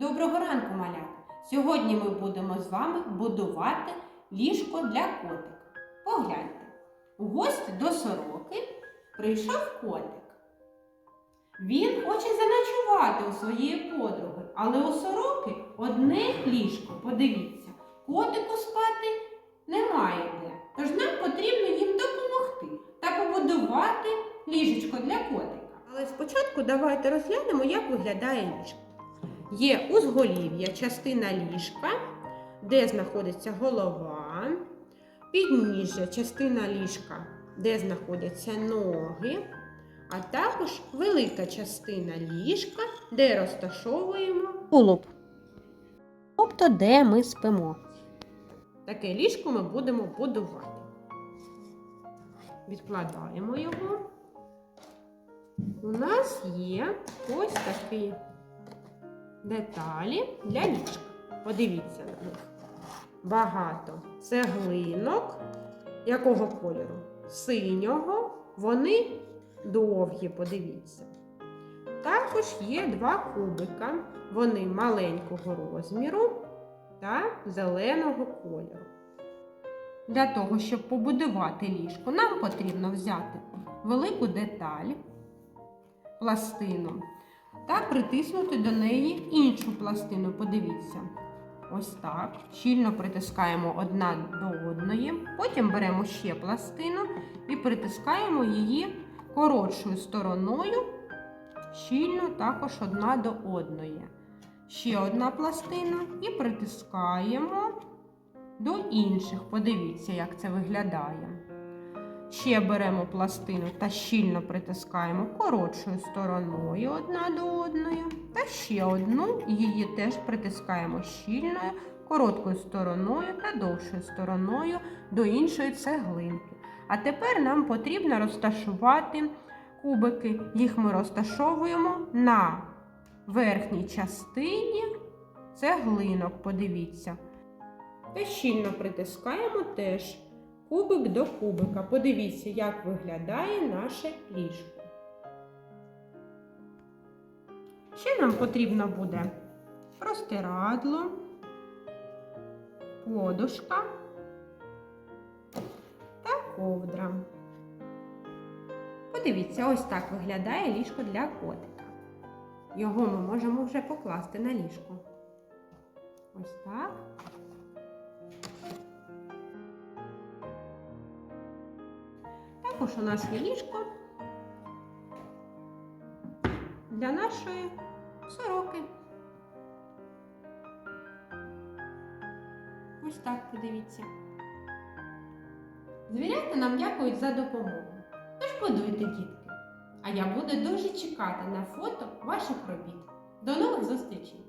Доброго ранку, малята! Сьогодні ми будемо з вами будувати ліжко для котика. Погляньте, у гості до сороки прийшов котик. Він хоче заночувати у своєї подруги, але у сороки одне ліжко. Подивіться, котику спати немає де. Тож нам потрібно їм допомогти та побудувати ліжечко для котика. Але спочатку давайте розглянемо, як виглядає ліжко. Є узголів'я, частина ліжка, де знаходиться голова, підніжжя, частина ліжка, де знаходяться ноги, а також велика частина ліжка, де розташовуємо тулуб. Тобто, де ми спимо. Таке ліжко ми будемо будувати. Відкладаємо його. У нас є ось такий деталі для ліжка. Подивіться на них. Багато цеглинок. Якого кольору? Синього. Вони довгі, подивіться. Також є два кубика. Вони маленького розміру та зеленого кольору. Для того, щоб побудувати ліжко, нам потрібно взяти велику деталь, пластину та притиснути до неї іншу пластину. Подивіться. Ось так. Щільно притискаємо одна до одної. Потім беремо ще пластину і притискаємо її коротшою стороною, щільно також одна до одної. Ще одна пластина і притискаємо до інших. Подивіться, як це виглядає. Ще беремо пластину та щільно притискаємо коротшою стороною одна до одної. Та ще одну її теж притискаємо щільною, короткою стороною та довшою стороною до іншої цеглинки. А тепер нам потрібно розташувати кубики. Їх ми розташовуємо на верхній частині цеглинок. Подивіться. Та щільно притискаємо теж кубик до кубика. Подивіться, як виглядає наше ліжко. Ще нам потрібно буде простирадло, подушка та ковдра. Подивіться, ось так виглядає ліжко для котика. Його ми можемо вже покласти на ліжко. Ось так. Також у нас є ліжко для нашої сороки. Ось так подивіться. Звірята нам дякують за допомогу. Тож будуйте, дітки. А я буду дуже чекати на фото ваших робіт. До нових зустрічей!